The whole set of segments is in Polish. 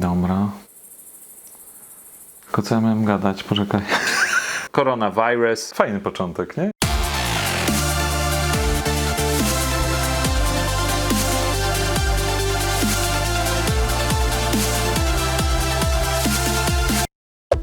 Dobra. Tylko co ja miałem gadać? Poczekaj. Koronawirus. Fajny początek, nie?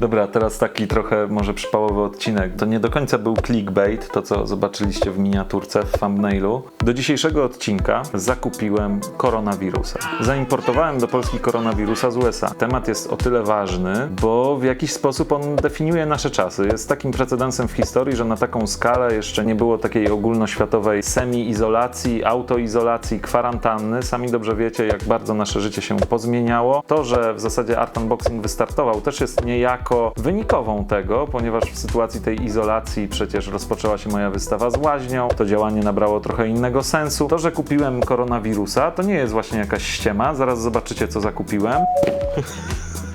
Dobra, teraz taki trochę może przypałowy odcinek. To nie do końca był clickbait, to co zobaczyliście w miniaturce, w thumbnailu. Do dzisiejszego odcinka zakupiłem koronawirusa. Zaimportowałem do Polski koronawirusa z USA. Temat jest o tyle ważny, bo w jakiś sposób on definiuje nasze czasy. Jest takim precedensem w historii, że na taką skalę jeszcze nie było takiej ogólnoświatowej semi-izolacji, autoizolacji, kwarantanny. Sami dobrze wiecie, jak bardzo nasze życie się pozmieniało. To, że w zasadzie Art Unboxing wystartował, też jest niejako wynikową tego, ponieważ w sytuacji tej izolacji przecież rozpoczęła się moja wystawa z łaźnią, to działanie nabrało trochę innego sensu. To, że kupiłem koronawirusa, to nie jest właśnie jakaś ściema, zaraz zobaczycie, co zakupiłem.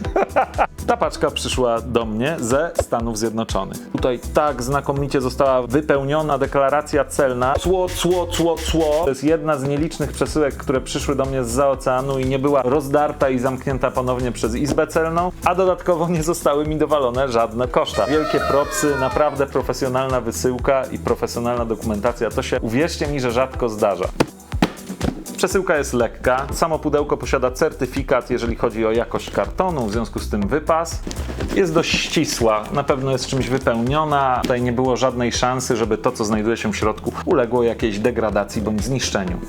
Ta paczka przyszła do mnie ze Stanów Zjednoczonych. Tutaj tak znakomicie została wypełniona deklaracja celna. Cło, cło, cło, cło. To jest jedna z nielicznych przesyłek, które przyszły do mnie z oceanu i nie była rozdarta i zamknięta ponownie przez Izbę Celną, a dodatkowo nie zostały mi dowalone żadne koszta. Wielkie propsy, naprawdę profesjonalna wysyłka i profesjonalna dokumentacja. To się, uwierzcie mi, że rzadko zdarza. Przesyłka jest lekka. Samo pudełko posiada certyfikat, jeżeli chodzi o jakość kartonu, w związku z tym wypas. Jest dość ścisła, na pewno jest czymś wypełniona. Tutaj nie było żadnej szansy, żeby to, co znajduje się w środku, uległo jakiejś degradacji bądź zniszczeniu.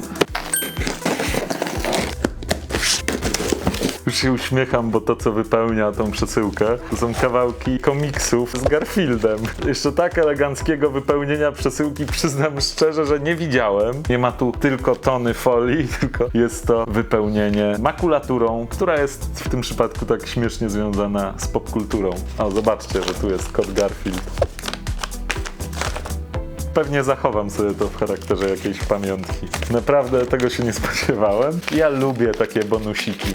Już się uśmiecham, bo to, co wypełnia tą przesyłkę, to są kawałki komiksów z Garfieldem. Jeszcze tak eleganckiego wypełnienia przesyłki przyznam szczerze, że nie widziałem. Nie ma tu tylko tony folii, tylko jest to wypełnienie makulaturą, która jest w tym przypadku tak śmiesznie związana z popkulturą. O, zobaczcie, że tu jest kod Garfield. Pewnie zachowam sobie to w charakterze jakiejś pamiątki. Naprawdę tego się nie spodziewałem. Ja lubię takie bonusiki.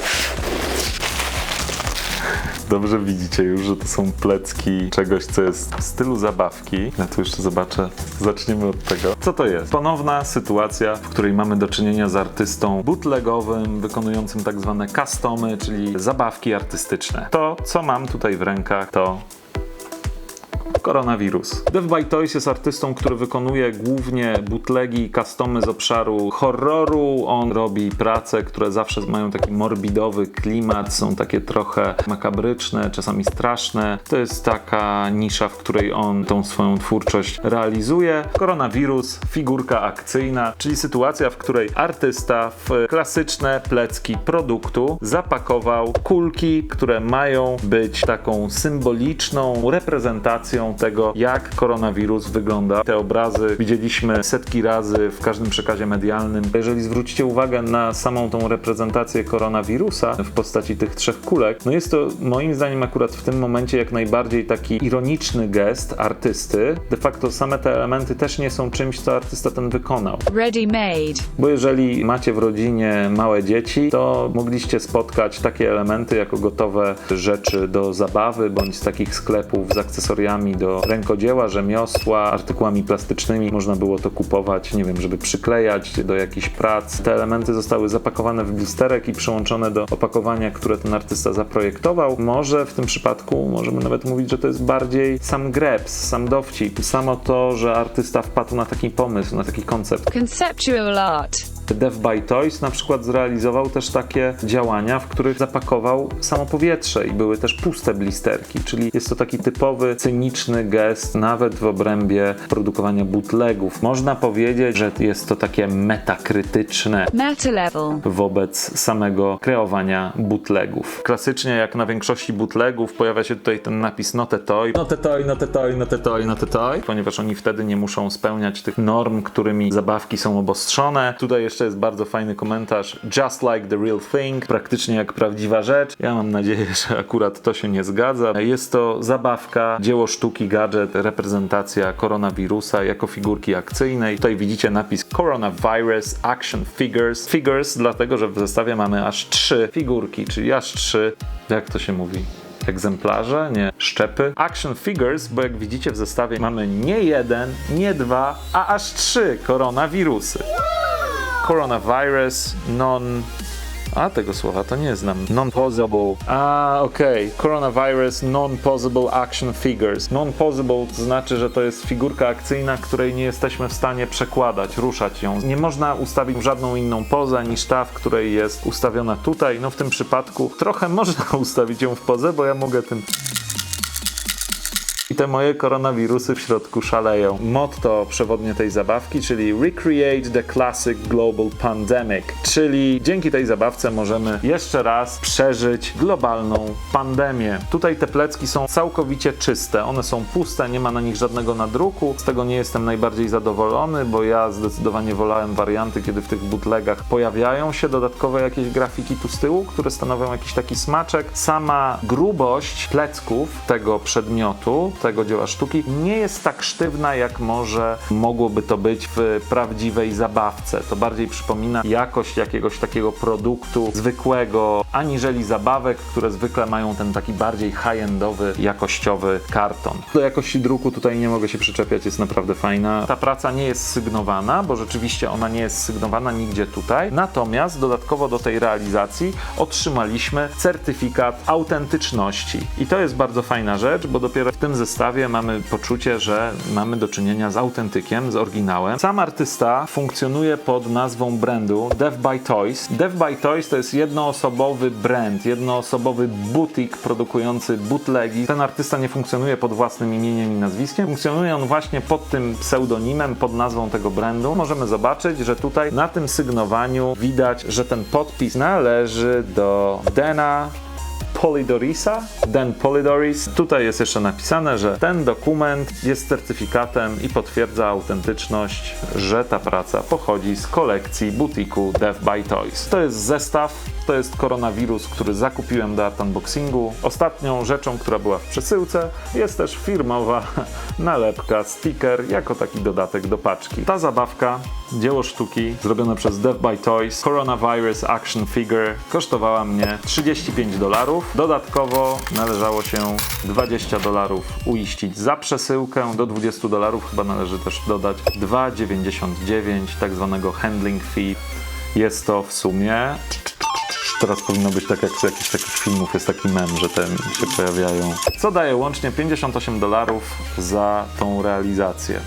Dobrze widzicie już, że to są plecki czegoś, co jest w stylu zabawki. Ja tu jeszcze zobaczę. Zaczniemy od tego. Co to jest? Ponowna sytuacja, w której mamy do czynienia z artystą bootlegowym, wykonującym tak zwane customy, czyli zabawki artystyczne. To, co mam tutaj w rękach, to koronawirus. Dev by Toys jest artystą, który wykonuje głównie bootlegi, customy z obszaru horroru. On robi prace, które zawsze mają taki morbidowy klimat, są takie trochę makabryczne, czasami straszne. To jest taka nisza, w której on tą swoją twórczość realizuje. Koronawirus, figurka akcyjna, czyli sytuacja, w której artysta w klasyczne plecki produktu zapakował kulki, które mają być taką symboliczną reprezentacją tego, jak koronawirus wygląda. Te obrazy widzieliśmy setki razy w każdym przekazie medialnym. Jeżeli zwrócicie uwagę na samą tą reprezentację koronawirusa w postaci tych trzech kulek, no jest to moim zdaniem akurat w tym momencie jak najbardziej taki ironiczny gest artysty. De facto same te elementy też nie są czymś, co artysta ten wykonał. Ready made. Bo jeżeli macie w rodzinie małe dzieci, to mogliście spotkać takie elementy jako gotowe rzeczy do zabawy, bądź z takich sklepów z akcesoriami do rękodzieła, rzemiosła, artykułami plastycznymi. Można było to kupować, nie wiem, żeby przyklejać do jakichś prac. Te elementy zostały zapakowane w blisterek i przyłączone do opakowania, które ten artysta zaprojektował. Może w tym przypadku możemy nawet mówić, że to jest bardziej sam greps, sam dowcip, samo to, że artysta wpadł na taki pomysł, na taki koncept. Conceptual art. Dev by Toys na przykład zrealizował też takie działania, w których zapakował samo powietrze i były też puste blisterki, czyli jest to taki typowy, cyniczny gest, nawet w obrębie produkowania bootlegów. Można powiedzieć, że jest to takie metakrytyczne Meta wobec samego kreowania bootlegów. Klasycznie, jak na większości bootlegów, pojawia się tutaj ten napis not a toy, not a toy, not a toy, not a toy, not a toy, ponieważ oni wtedy nie muszą spełniać tych norm, którymi zabawki są obostrzone. Tutaj jeszcze jest bardzo fajny komentarz, just like the real thing, praktycznie jak prawdziwa rzecz. Ja mam nadzieję, że akurat to się nie zgadza. Jest to zabawka, dzieło sztuki, gadżet, reprezentacja koronawirusa jako figurki akcyjnej. Tutaj widzicie napis Coronavirus Action Figures. Figures, dlatego że w zestawie mamy aż trzy figurki, czyli aż trzy, jak to się mówi? Egzemplarze, nie szczepy. Action figures, bo jak widzicie w zestawie mamy nie jeden, nie dwa, a aż trzy koronawirusy. Coronavirus non A, tego słowa to nie znam. Non-posable. A, okej. Coronavirus non-posable action figures. Non-posable to znaczy, że to jest figurka akcyjna, której nie jesteśmy w stanie przekładać, ruszać ją. Nie można ustawić żadną inną pozę niż ta, w której jest ustawiona tutaj. No w tym przypadku trochę można ustawić ją w pozę, bo ja mogę tym i te moje koronawirusy w środku szaleją. Motto przewodnie tej zabawki, czyli Recreate the Classic Global Pandemic, czyli dzięki tej zabawce możemy jeszcze raz przeżyć globalną pandemię. Tutaj te plecki są całkowicie czyste, one są puste, nie ma na nich żadnego nadruku. Z tego nie jestem najbardziej zadowolony, bo ja zdecydowanie wolałem warianty, kiedy w tych bootlegach pojawiają się dodatkowe jakieś grafiki tu z tyłu, które stanowią jakiś taki smaczek. Sama grubość plecków tego przedmiotu, tego dzieła sztuki nie jest tak sztywna, jak może mogłoby to być w prawdziwej zabawce. To bardziej przypomina jakość jakiegoś takiego produktu zwykłego, aniżeli zabawek, które zwykle mają ten taki bardziej high-endowy, jakościowy karton. Do jakości druku tutaj nie mogę się przyczepiać, jest naprawdę fajna. Ta praca nie jest sygnowana, bo rzeczywiście ona nie jest sygnowana nigdzie tutaj. Natomiast dodatkowo do tej realizacji otrzymaliśmy certyfikat autentyczności. I to jest bardzo fajna rzecz, bo dopiero w tym zestawie mamy poczucie, że mamy do czynienia z autentykiem, z oryginałem. Sam artysta funkcjonuje pod nazwą brandu Dev by Toys. Dev by Toys to jest jednoosobowy brand, jednoosobowy butik produkujący bootlegi. Ten artysta nie funkcjonuje pod własnym imieniem i nazwiskiem, funkcjonuje on właśnie pod tym pseudonimem, pod nazwą tego brandu. Możemy zobaczyć, że tutaj na tym sygnowaniu widać, że ten podpis należy do Dena Polidorisa, Den Polidoris. Tutaj jest jeszcze napisane, że ten dokument jest certyfikatem i potwierdza autentyczność, że ta praca pochodzi z kolekcji butiku Dev by Toys. To jest zestaw, to jest koronawirus, który zakupiłem do art unboxingu. Ostatnią rzeczą, która była w przesyłce, jest też firmowa nalepka, sticker, jako taki dodatek do paczki. Ta zabawka, dzieło sztuki, zrobione przez Dev by Toys, Coronavirus Action Figure, kosztowała mnie 35 dolarów. Dodatkowo należało się 20 dolarów uiścić za przesyłkę. Do 20 dolarów chyba należy też dodać 2,99 tak zwanego handling fee. Jest to w sumie Teraz powinno być tak jak z jakichś takich filmów, jest taki mem, że te się pojawiają. Co daje łącznie 58 dolarów za tą realizację.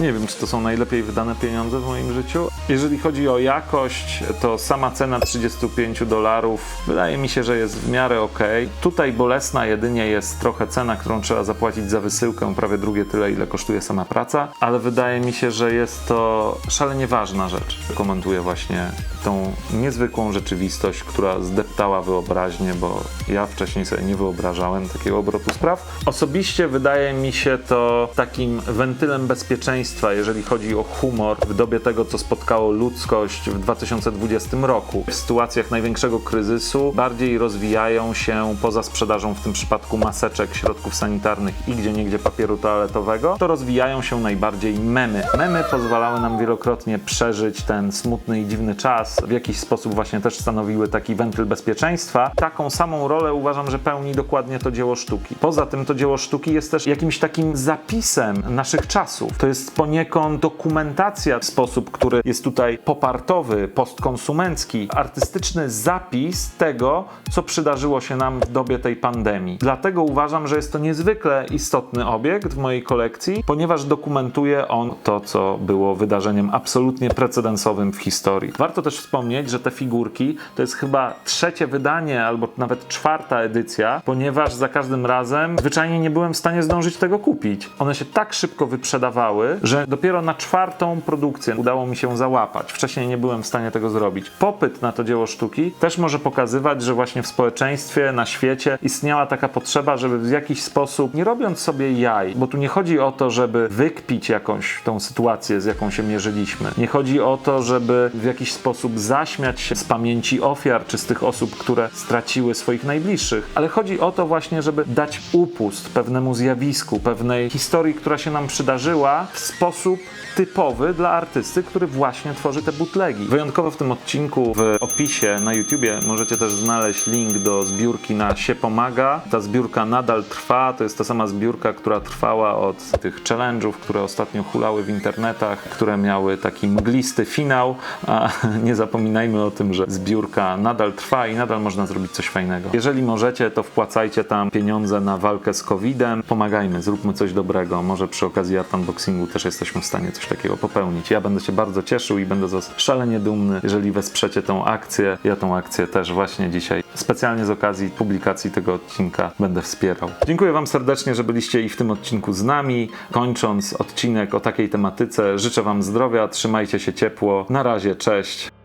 Nie wiem, czy to są najlepiej wydane pieniądze w moim życiu. Jeżeli chodzi o jakość, to sama cena 35 dolarów wydaje mi się, że jest w miarę ok. Tutaj bolesna jedynie jest trochę cena, którą trzeba zapłacić za wysyłkę, prawie drugie tyle, ile kosztuje sama praca, ale wydaje mi się, że jest to szalenie ważna rzecz. Komentuję właśnie tą niezwykłą rzeczywistość, która zdeptała wyobraźnię, bo ja wcześniej sobie nie wyobrażałem takiego obrotu spraw. Osobiście wydaje mi się to takim wentylem bezpieczeństwa, jeżeli chodzi o humor w dobie tego, co spotkało ludzkość w 2020 roku. W sytuacjach największego kryzysu bardziej rozwijają się poza sprzedażą w tym przypadku maseczek, środków sanitarnych i gdzie niegdzie papieru toaletowego, to rozwijają się najbardziej memy. Memy pozwalały nam wielokrotnie przeżyć ten smutny i dziwny czas, w jakiś sposób właśnie też stanowiły taki wentyl bezpieczeństwa. Taką samą rolę uważam, że pełni dokładnie to dzieło sztuki. Poza tym to dzieło sztuki jest też jakimś takim zapisem naszych czasów. To jest poniekąd dokumentacja sposób, który jest tutaj popartowy, postkonsumencki, artystyczny zapis tego, co przydarzyło się nam w dobie tej pandemii. Dlatego uważam, że jest to niezwykle istotny obiekt w mojej kolekcji, ponieważ dokumentuje on to, co było wydarzeniem absolutnie precedensowym w historii. Warto też wspomnieć, że te figurki to jest chyba trzecie wydanie albo nawet czwarta edycja, ponieważ za każdym razem zwyczajnie nie byłem w stanie zdążyć tego kupić. One się tak szybko wyprzedawały, że dopiero na czwartą produkcję udało mi się załapać. Wcześniej nie byłem w stanie tego zrobić. Popyt na to dzieło sztuki też może pokazywać, że właśnie w społeczeństwie, na świecie istniała taka potrzeba, żeby w jakiś sposób, nie robiąc sobie jaj, bo tu nie chodzi o to, żeby wykpić jakąś tą sytuację, z jaką się mierzyliśmy. Nie chodzi o to, żeby w jakiś sposób zaśmiać się z pamięci ofiar, czy z tych osób, które straciły swoich najbliższych, ale chodzi o to właśnie, żeby dać upust pewnemu zjawisku, pewnej historii, która się nam przydarzyła w sposób typowy dla artysty, który właśnie tworzy te butlegi. Wyjątkowo w tym odcinku w opisie na YouTubie możecie też znaleźć link do zbiórki na się pomaga. Ta zbiórka nadal trwa, to jest ta sama zbiórka, która trwała od tych challenge'ów, które ostatnio hulały w internetach, które miały taki mglisty finał, a nie zapominajmy o tym, że zbiórka nadal trwa i nadal można zrobić coś fajnego. Jeżeli możecie, to wpłacajcie tam pieniądze na walkę z COVID-em. Pomagajmy, zróbmy coś dobrego. Może przy okazji art unboxingu też jesteśmy w stanie coś takiego popełnić. Ja będę się bardzo cieszył i będę z was szalenie dumny, jeżeli wesprzecie tą akcję. Ja tą akcję też właśnie dzisiaj specjalnie z okazji publikacji tego odcinka będę wspierał. Dziękuję wam serdecznie, że byliście i w tym odcinku z nami. Kończąc odcinek o takiej tematyce, życzę wam zdrowia, trzymajcie się ciepło. Na razie, cześć.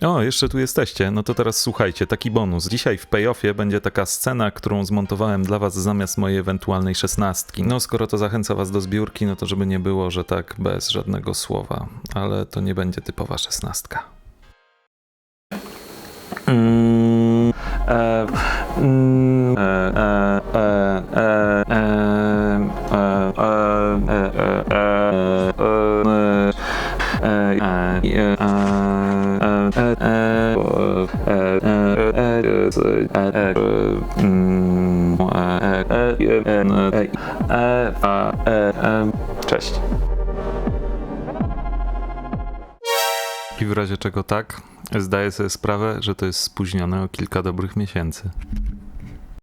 O, jeszcze tu jesteście. No to teraz słuchajcie, taki bonus. Dzisiaj w payoffie będzie taka scena, którą zmontowałem dla was zamiast mojej ewentualnej szesnastki. No, skoro to zachęca was do zbiórki, no to żeby nie było, że tak bez żadnego słowa. Ale to nie będzie typowa szesnastka. Mm, e, mm, e, e, e, e, e, e, e, e, e, e, Cześć. I w razie czego tak, zdaję sobie sprawę, że to jest spóźnione o kilka dobrych miesięcy.